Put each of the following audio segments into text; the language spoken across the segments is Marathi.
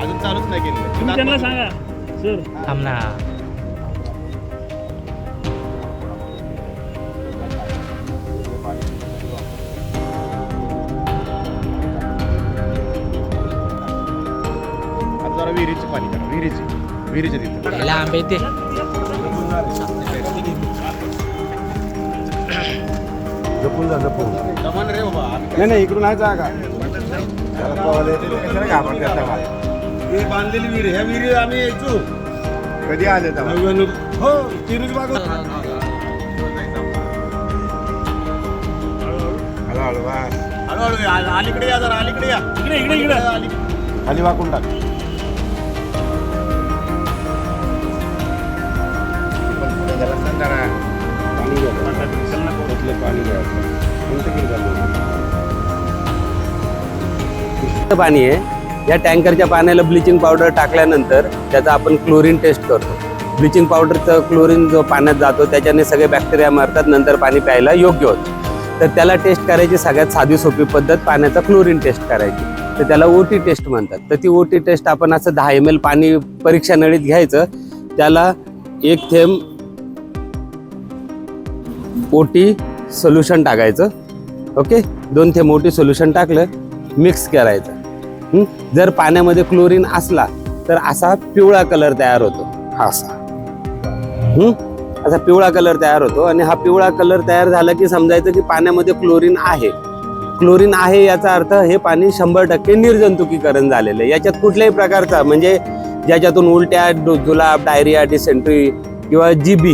तुम्ही त्यांना सांगा. सर. थांब ना. आता जरा विहिरीची पाणी करा. विहिरीची. विहिरीच्या तिथे. याला आंबे ते. जपून जा जपून. नाही नाही इकडून आहे जागा. त्याला पोहायला येते? ही बांधलेली विहीर ह्या विहिरी आम्ही यायचो. कधी आले नव्याण्णव हो तिरुज बाग हळूहळू बस. हळूहळू या, अलीकडे या जरा अलीकडे या. इकडे इकडे इकडे. खाली वाकून टाक. पण पुढे जरा जरा. पाणी घ्या. त्यातलं पाणी घ्यायचं कोणतं किती झालं? पाणी आहे. या टँकरच्या पाण्याला ब्लिचिंग पावडर टाकल्यानंतर त्याचा आपण क्लोरीन टेस्ट करतो. ब्लिचिंग पावडरचं क्लोरीन जो पाण्यात जातो त्याच्याने सगळे बॅक्टेरिया मारतात नंतर पाणी प्यायला योग्य होतं. तर त्याला टेस्ट करायची सगळ्यात साधी सोपी पद्धत पाण्याचा क्लोरीन टेस्ट करायची. तर त्याला ओटी टेस्ट म्हणतात. तर ती ओटी टेस्ट आपण असं दहा एम एल पाणी परीक्षा नळीत घ्यायचं. त्याला एक थेंब ओटी सोल्युशन टाकायचं. ओके दोन थेंब ओटी सोल्युशन टाकलं मिक्स करायचं. जर पाण्यामध्ये क्लोरीन असला तर असा पिवळा कलर तयार होतो. हा असा? असा पिवळा कलर तयार होतो आणि हा पिवळा कलर तयार झाला की समजायचं की पाण्यामध्ये क्लोरीन आहे. क्लोरीन आहे याचा अर्थ हे पाणी शंभर टक्के निर्जंतुकीकरण झालेलं आहे. याच्यात कुठल्याही प्रकारचा म्हणजे ज्याच्यातून उलट्या जुलाब डायरिया डिसेंट्री किंवा जी बी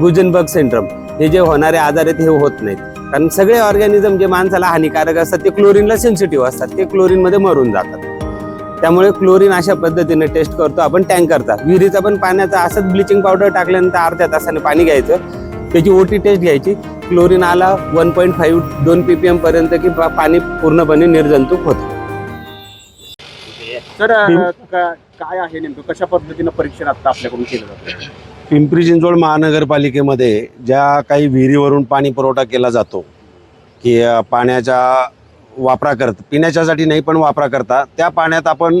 गुजनबर्ग सिंड्रम हे जे होणारे आजार आहेत हे होत नाहीत. कारण सगळे ऑर्गॅनिझम जे माणसाला हानिकारक असतात ते क्लोरीनला सेन्सिटिव्ह असतात. ते क्लोरीनमध्ये मरून जातात. त्यामुळे क्लोरीन अशा पद्धतीने टेस्ट करतो. आपण टँकरचा विहिरीचा पण पाण्याचा असंच ब्लिचिंग पावडर टाकल्यानंतर अर्ध्या तासाने पाणी घ्यायचं. त्याची ओटी टेस्ट घ्यायची. क्लोरीन आला वन पॉईंट फाईव्ह दोन पी पी एम पर्यंत की पाणी पूर्णपणे निर्जंतुक होतं. तर काय आहे नेमकं? कशा पद्धतीनं परीक्षण आता आपल्याकडून केलं जातं? पिंपरी चिंचवड महानगरपालिकेमध्ये ज्या काही विहिरीवरून पाणी पुरवठा केला जातो की पाण्याच्या वापराकरता पिण्याच्यासाठी नाही पण वापराकरता त्या पाण्यात आपण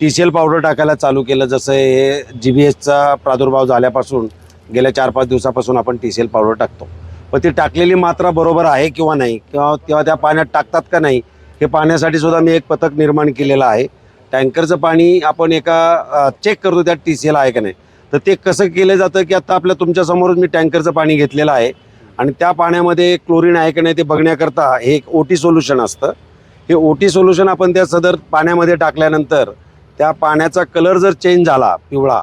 टी सी एल पावडर टाकायला चालू केलं. जसं हे जी बी एसचा प्रादुर्भाव झाल्यापासून गेल्या चार पाच दिवसापासून आपण टी सी एल पावडर टाकतो. पण ती टाकलेली मात्रा बरोबर आहे किंवा नाही किंवा किंवा त्या पाण्यात टाकतात का नाही हे पाहण्यासाठी सुद्धा मी एक पथक निर्माण केलेलं आहे. टँकरचं पाणी आपण एका चेक करतो त्यात टी सी एल आहे का नाही. तर ते कसं केलं जातं की आता आपल्या तुमच्यासमोरच मी टँकरचं पाणी घेतलेलं आहे. आणि त्या पाण्यामध्ये क्लोरीन आहे का नाही ते बघण्याकरता हे एक ओ टी सोल्युशन असतं. हे ओ टी सोल्युशन आपण त्या सदर पाण्यामध्ये टाकल्यानंतर त्या पाण्याचा कलर जर चेंज झाला पिवळा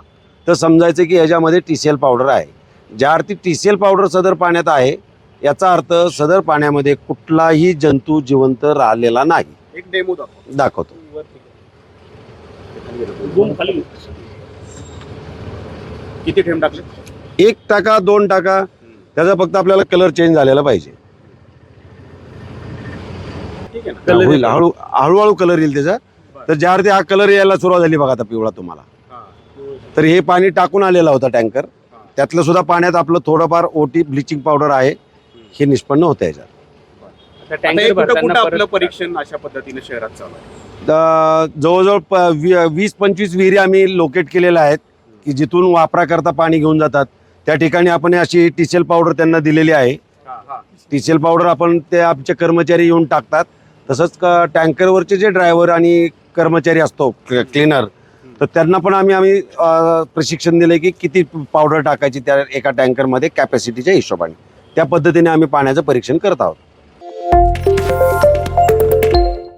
तर समजायचं की याच्यामध्ये टी सी एल पावडर आहे. ज्या अर्थी टी सी एल पावडर सदर पाण्यात आहे याचा अर्थ सदर पाण्यामध्ये कुठलाही जंतू जिवंत राहिलेला नाही. एक डेमो दाखव. दाखवतो. खाली. किती ठेम टाकले एक टाका दोन टाका. त्याचा फक्त आपल्याला कलर चेंज झालेला पाहिजे. ठीक आहे ना. होईल. हळू हळूहळू कलर येईल त्याचा. तर ज्या अर्थी हा कलर यायला सुरुवात झाली बघा आता पिवळा तुम्हाला. हा. तर हे पाणी टाकून आलेला होता टँकर त्यातलं सुद्धा पाण्यात आपलं थोडंफार ओटी ब्लिचिंग पावडर आहे. हे निष्पन्न होतं याच्यात. आपलं परीक्षण अशा पद्धतीने शहरात चालू आहे? जवळजवळ वीस पंचवीस विहिरी आम्ही लोकेट केलेल्या आहेत. की जिथून वापराकरता पाणी घेऊन जातात. त्या ठिकाणी आपण अशी टिसेल पावडर त्यांना दिलेली आहे. हा, हा. टिसेल पावडर आपण ते आमचे कर्मचारी येऊन टाकतात. तसंच क- टँकरवरचे जे ड्रायव्हर आणि कर्मचारी असतो क्ल- क्लीनर तर त्यांना पण आम्ही आम्ही प्रशिक्षण दिले की किती पावडर टाकायची त्या एका टँकरमध्ये कॅपॅसिटीच्या हिशोबाने. त्या पद्धतीने आम्ही पाण्याचं परीक्षण करत आहोत.